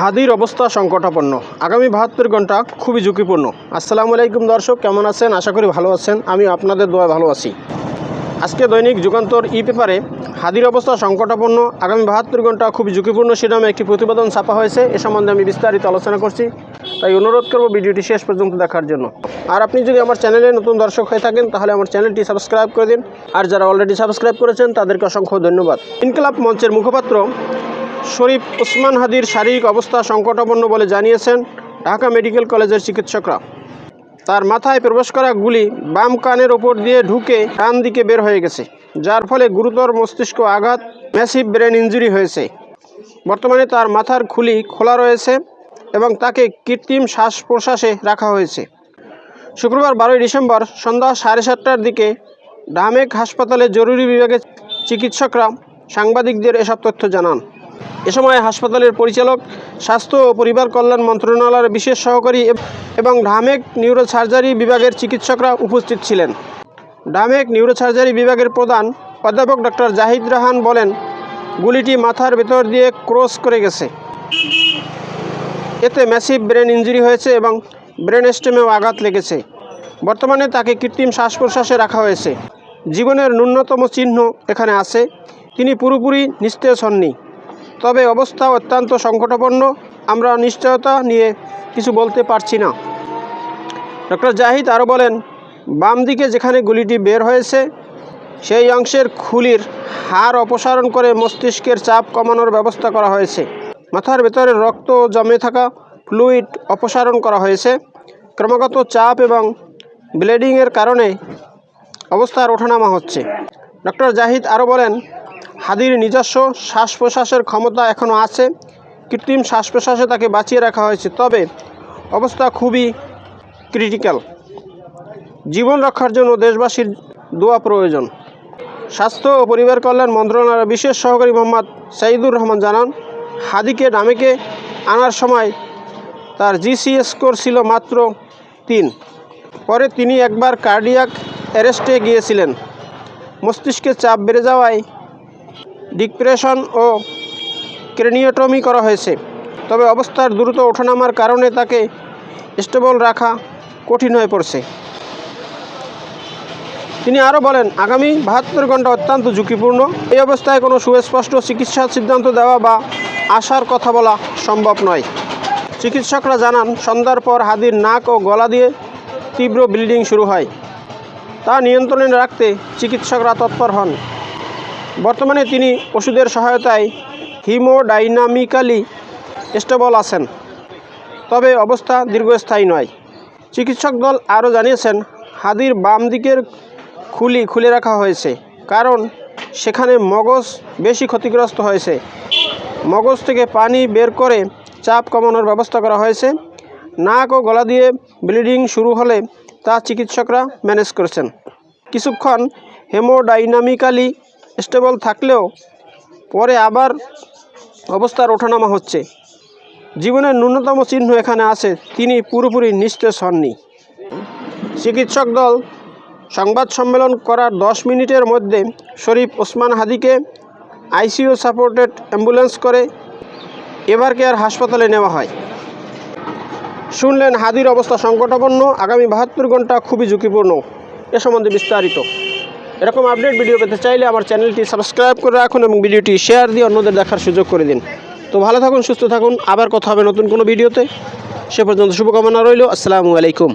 হাদির অবস্থা সংকটাপন্ন। আগামী বাহাত্তর ঘণ্টা খুবই ঝুঁকিপূর্ণ। আসসালামু আলাইকুম দর্শক, কেমন আছেন? আশা করি ভালো আছেন। আমি আপনাদের দোয়া ভালো আছি। আজকে দৈনিক যুগান্তর ই পেপারে হাদির অবস্থা সংকটাপন্ন, আগামী বাহাত্তর ঘণ্টা খুবই ঝুঁকিপূর্ণ শিরোনামে একটি প্রতিবেদন ছাপা হয়েছে। এ সম্বন্ধে আমি বিস্তারিত আলোচনা করছি। তাই অনুরোধ করব ভিডিওটি শেষ পর্যন্ত দেখার জন্য। আর আপনি যদি আমার চ্যানেলে নতুন দর্শক হয়ে থাকেন, তাহলে আমার চ্যানেলটি সাবস্ক্রাইব করে দিন। আর যারা অলরেডি সাবস্ক্রাইব করেছেন, তাদেরকে অসংখ্য ধন্যবাদ। ইনকলাব মঞ্চের মুখপাত্র শরীফ ওসমান হাদির শারীরিক অবস্থা সংকটাপন্ন বলে জানিয়েছেন ঢাকা মেডিকেল কলেজের চিকিৎসকরা। তার মাথায় প্রবেশ করা গুলি বাম কানের ওপর দিয়ে ঢুকে ডান দিকে বের হয়ে গেছে, যার ফলে গুরুতর মস্তিষ্ক আঘাত, ম্যাসিভ ব্রেন ইঞ্জুরি হয়েছে। বর্তমানে তার মাথার খুলি খোলা রয়েছে এবং তাকে কৃত্রিম শ্বাস প্রশ্বাসে রাখা হয়েছে। শুক্রবার বারোই ডিসেম্বর সন্ধ্যা সাড়ে সাতটার দিকে ঢামেক হাসপাতালে জরুরি বিভাগের চিকিৎসকরা সাংবাদিকদের এসব তথ্য জানান। এ সময় হাসপাতালের পরিচালক, স্বাস্থ্য ও পরিবার কল্যাণ মন্ত্রণালয়ের বিশেষ সহকারী এবং ঢামেক নিউরোসার্জারি বিভাগের চিকিৎসকরা উপস্থিত ছিলেন। ঢামেক নিউরোসার্জারি বিভাগের প্রধান অধ্যাপক ডক্টর জাহিদ রাহান বলেন, গুলিটি মাথার ভেতর দিয়ে ক্রস করে গেছে। এতে ম্যাসিভ ব্রেন ইঞ্জুরি হয়েছে এবং ব্রেন স্টেমেও আঘাত লেগেছে। বর্তমানে তাকে কৃত্রিম শ্বাস প্রশ্বাসে রাখা হয়েছে। জীবনের ন্যূনতম চিহ্ন এখানে আছে। তিনি পুরোপুরি নিস্তেজ হননি। তবে অবস্থা অত্যন্ত সংকটাপন্ন আমরা নিশ্চয়তা নিয়ে কিছু বলতে পারছি না। ডক্টর জাহিদ আরও বলেন, বাম দিকে যেখানে গুলিটি বের হয়েছে, সেই অংশের খুলির হাড় অপসারণ করে মস্তিষ্কের চাপ কমানোর ব্যবস্থা করা হয়েছে। মাথার ভেতরে রক্ত জমে থাকা ফ্লুইড অপসারণ করা হয়েছে। ক্রমাগত চাপ এবং ব্লিডিংয়ের কারণে অবস্থার ওঠানামা হচ্ছে। ডক্টর জাহিদ আরও বলেন হাদির নিজস্ব শ্বাস প্রশ্বাসের ক্ষমতা এখনও আছে। কৃত্রিম শ্বাস প্রশ্বাসে তাকে বাঁচিয়ে রাখা হয়েছে। তবে অবস্থা খুবই ক্রিটিক্যাল জীবন রক্ষার জন্য দেশবাসীর দোয়া প্রয়োজন। স্বাস্থ্য ও পরিবার কল্যাণ মন্ত্রণালয়ের বিশেষ সহকারী মোহাম্মদ সাইদুর রহমান জানান, হাদিকে ডামেকে আনার সময় তার জিসিএস স্কোর ছিল মাত্র তিন। পরে তিনি একবার কার্ডিয়াক অ্যারেস্টে গিয়েছিলেন। মস্তিষ্কে চাপ বেড়ে যাওয়ায় ডিপ্রেশন ও ক্রেনিওটমি করা হয়েছে। তবে অবস্থার দ্রুত ওঠানামার কারণে তাকে স্টেবল রাখা কঠিন হয়ে পড়ছে। তিনি আরও বলেন, আগামী বাহাত্তর ঘণ্টা অত্যন্ত ঝুঁকিপূর্ণ। এই অবস্থায় কোনো সুস্পষ্ট চিকিৎসার সিদ্ধান্ত দেওয়া বা আসার কথা বলা সম্ভব নয়। চিকিৎসকরা জানান, সন্ধ্যার পর হাদির নাক ও গলা দিয়ে তীব্র ব্লিডিং শুরু হয়। তা নিয়ন্ত্রণে রাখতে চিকিৎসকরা তৎপর হন। বর্তমানে তিনি ওষুধের সহায়তায় হিমোডাইনামিক্যালি স্টেবল আছেন। তবে অবস্থা দীর্ঘস্থায়ী নয়। চিকিৎসক দল আরও জানিয়েছেন, হাদির বাম দিকের খুলি খুলে রাখা হয়েছে, কারণ সেখানে মগজ বেশি ক্ষতিগ্রস্ত হয়েছে। মগজ থেকে পানি বের করে চাপ কমানোর ব্যবস্থা করা হয়েছে। নাক ও গলা দিয়ে ব্লিডিং শুরু হলে তা চিকিৎসকরা ম্যানেজ করেছেন। কিছুক্ষণ হেমোডাইনামিক্যালি স্টেবল থাকলেও পরে আবার অবস্থার ওঠানামা হচ্ছে। জীবনের ন্যূনতম চিহ্ন এখানে আছে, তিনি পুরোপুরি নিস্তেজ হননি। চিকিৎসক দল সংবাদ সম্মেলন করার দশ মিনিটের মধ্যে শরীফ ওসমান হাদিকে আইসিইউ সাপোর্টেড অ্যাম্বুলেন্স করে এভার কেয়ার হাসপাতালে নেওয়া হয়। শুনলেন হাদির অবস্থা সংকটাপন্ন, আগামী বাহাত্তর ঘণ্টা খুবই ঝুঁকিপূর্ণ। এ সম্বন্ধে বিস্তারিত। এরকম আপডেট ভিডিও পেতে চাইলে আমার চ্যানেলটি সাবস্ক্রাইব করে রাখুন এবং ভিডিওটি শেয়ার দিয়ে অন্যদের দেখার সুযোগ করে দিন। তো ভালো থাকুন, সুস্থ থাকুন, আবার কথা হবে নতুন কোনো ভিডিওতে সে পর্যন্ত শুভকামনা রইল, আসসালামু আলাইকুম।